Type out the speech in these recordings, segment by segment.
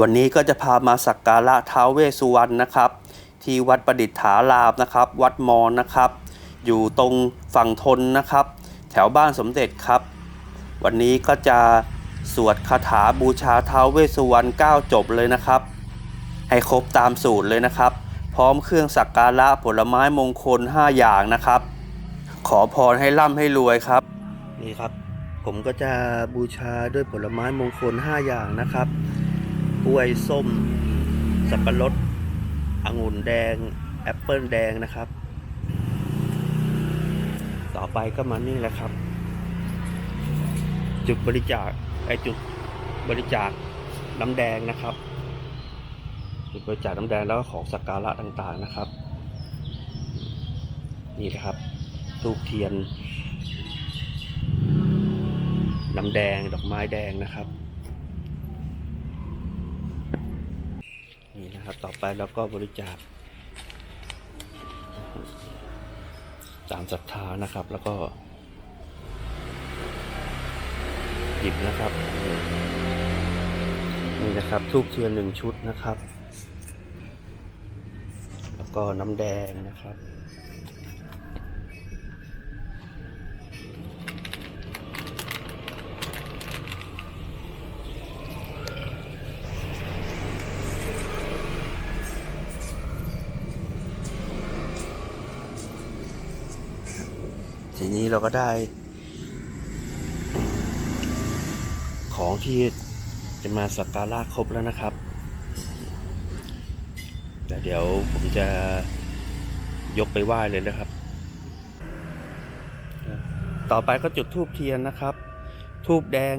วันนี้ก็จะพามาสักการะท้าวเวสุวรรณนะครับ ที่วัดประดิษฐารามนะครับ วัดมอนนะครับ อยู่ตรงฝั่งทนนะครับ แถวบ้านสมเด็จครับ วันนี้ก็จะสวดคาถาบูชาท้าวเวสสุวรรณ9จบเลยนะครับ ให้ครบตามสูตรเลยนะครับ พร้อมเครื่องสักการะผลไม้มงคล 5 อย่างนะครับ ขอพรให้ร่ำให้รวยครับนี่ครับ ผมก็จะบูชาด้วยผลไม้มงคล 5 อย่างนะครับ กล้วยส้ม สับปะรดองุ่นแดง แอปเปิลแดงนะครับ ต่อไปก็มานี่แหละครับ จุดบริจาคไอจุดบริจาคน้ำแดงนะครับ จุดบริจาคน้ำแดงแล้วก็ของสักการะต่างๆนะครับ นี่นะครับทูบเทียนน้ำแดงดอกไม้แดงนะครับ นะครับ ต่อไปเราก็บริจาคตามศรัทธานะครับ แล้วก็หยิบนะครับนี่นะครับทูบเทียนหนึ่งชุดนะครับ แล้วก็น้ำแดงนะครับ นี้เราก็ได้ ของที่จะมาสักการะครบแล้วนะครับ แต่เดี๋ยวผมจะยกไปไหว้เลยนะครับ ต่อไปก็จุดทูบเทียนนะครับ ทูบแดง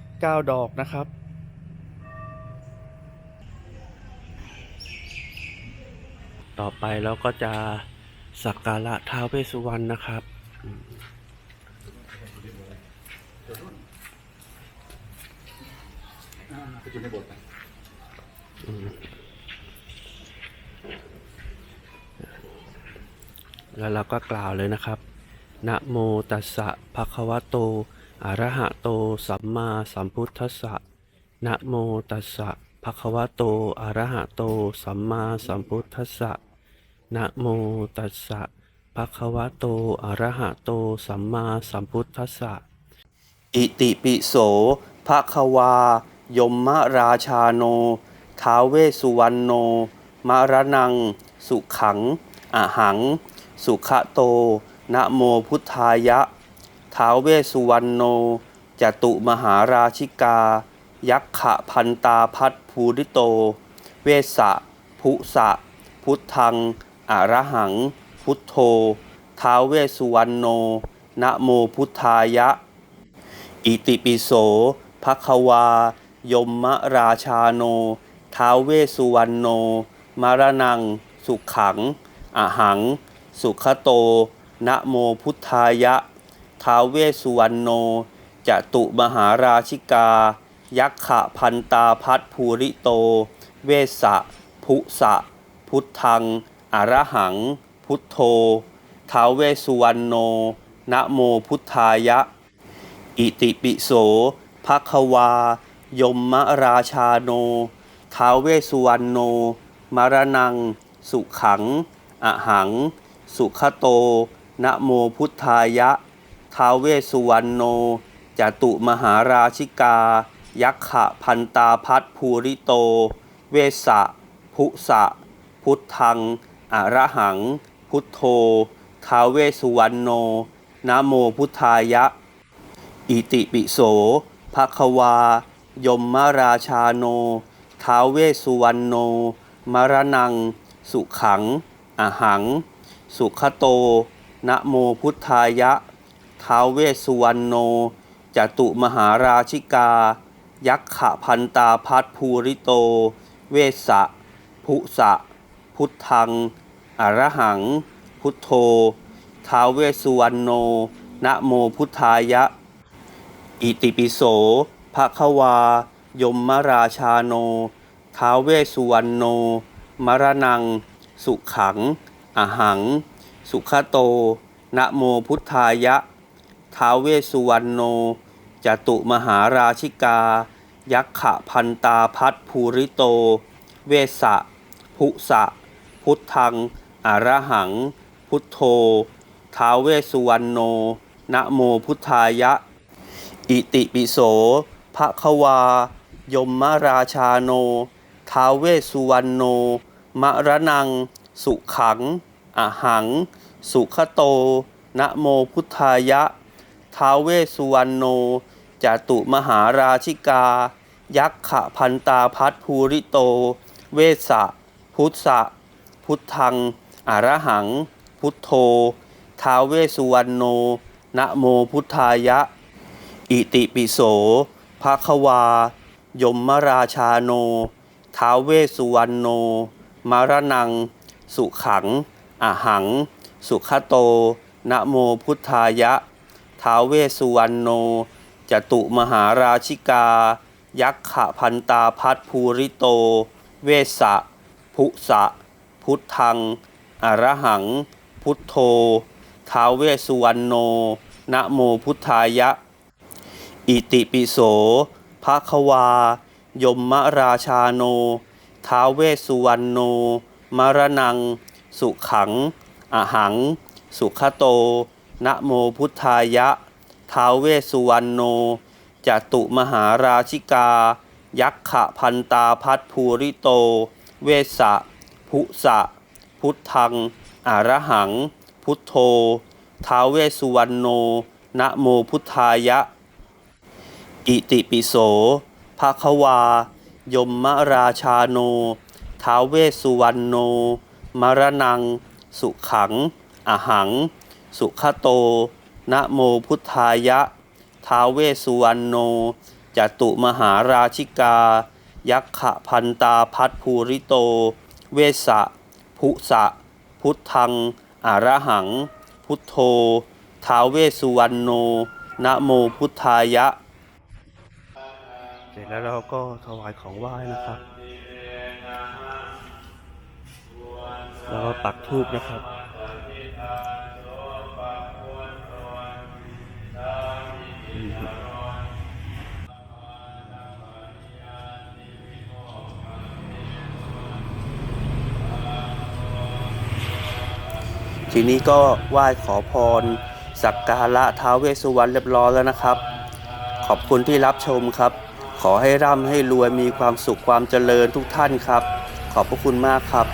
9ดอกนะครับต่อไปเราก็จะสักการะท้าวเวสสุวรรณนะครับ ไป อยู่ในโบสถ์ไปแล้วเราก็กล่าวเลยนะครับ นะโมตัสสะภะคะวะโต อะระหะโต สัมมาสัมพุทธัสสะ นะโมตัสสะภะคะวะโต อะระหะโต สัมมาสัมพุทธัสสะ นะโมตัสสะภะคะวะโต อะระหะโต สัมมาสัมพุทธัสสะ อิติปิโสภะคะวา ยมมราชาโน ท้าเวสุวรรณโน มรณัง สุขังอหัง สุขะโต นะโมพุทธายะ ท้าเวสุวรรณโน จตุมหาราชิกา ยักขะพันตาพัทภูริโต เวสะภุสะ พุทธังอระหัง พุทโธ ท้าเวสุวรรณโน นะโมพุทธายะ อิติปิโสภะคะวา ยมมราชาโน ท้าวเวสุวรรณโน มารณัง สุขัง อหัง สุขโต นะโมพุทธายะ ท้าวเวสุวรรณโน จตุมหาราชิกา ยักขะพันตาพัทภูริโต เวสสะภุสะ พุทธัง อรหัง พุทโธ ท้าวเวสสุวรรณโน นะโมพุทธายะ อิติปิโสภะคะวา ยมมราชาโน ท้าวเวสุวรรณโน มรณัง สุขัง อหัง สุขโต นะโมพุทธายะ ท้าวเวสุวรรณโน จตุมหาราชิกา ยักขะพันตาพัทภูริโต เวสสะภุสะ พุทธัง อรหัง พุทโธ ท้าวเวสสุวรรณโน นะโมพุทธายะ อิติปิโสภะคะวา ยมมราชาโน ท้าเวสุวรรณโน มรณัง สุขัง อหัง สุขโต นะโมพุทธายะ ท้าเวสุวรรณโน จตุมหาราชิกา ยักขะพันตาพัทภูริโต เวสะภุสะ พุทธัง อรหัง พุทโธ ท้าเวสุวรรณโน นะโมพุทธายะ อิติปิโส ภะควายมมราชาโน ท้าเวสุวรรณโน มรณัง สุขัง อหัง สุขโต นะโมพุทธายะ ท้าเวสุวรรณโน จตุมหาราชิกา ยักขะพันตาพัทภูริโต เวสะ ภุสะ พุทธัง อระหัง พุทโธ ท้าเวสุวรรณโน นะโมพุทธายะ อิติปิโส ภะควา ยมมราชาโนท้าเวสุวรรณโน มรนัง สุขัง อหัง สุขโต นะโมพุทธายะท้าเวสุวรรณโน จตุมหาราชิกา ยักขะพันตาพัทภูริโต เวสสะพุทธะพุทธัง อรหัง พุทโธท้าเวสุวรรณโน นะโมพุทธายะ อิติปิโส ภะควา ยมมราชาโน ท้าเวสุวรรณโน มารนัง สุขังอหัง สุขโต นะโมพุทธายะ ท้าเวสุวรรณโน จตุมหาราชิกา ยักขะพันตาพัทภูริโต เวสสะพุสะ พุทธัง อระหัง พุทโธ ท้าเวสุวรรณโน นะโมพุทธายะ อิติปิโสภะคะวา ยมมราชาโน ท้าเวสุวรรณโน มรนัง สุขัง อหัง สุขโต นะโมพุทธายะ ท้าเวสุวรรณโนจตุมหาราชิกา ยักขะพันตาพัทภูริโต เวสะพุสะ พุทธัง อระหัง พุทโธ ท้าเวสุวรรณโน นะโมพุทธายะ อิติปิโสภะคะวา ยมมราชาโน ท้าเวสุวรรณโน มรนัง สุขัง อหัง สุขโต นะโมพุทธายะ ท้าเวสุวรรณโน จตุมหาราชิกา ยักขะพันตาพัทภูริโต เวสะพุสะ พุทธัง อระหัง พุทโธ ท้าเวสุวรรณโน นะโมพุทธายะ ร็จแล้วเราก็ถวายของไหว้นะครับ แล้วก็ปักทูบนะครับทีนี้ก็ไหว้ขอพร สักการะท้าวเวสสุวรรณเรียบร้อยแล้วนะครับ ขอบคุณที่รับชมครับ ขอให้ร่ำให้รวยมีความสุขความเจริญทุกท่านครับ ขอบพระคุณมากครับ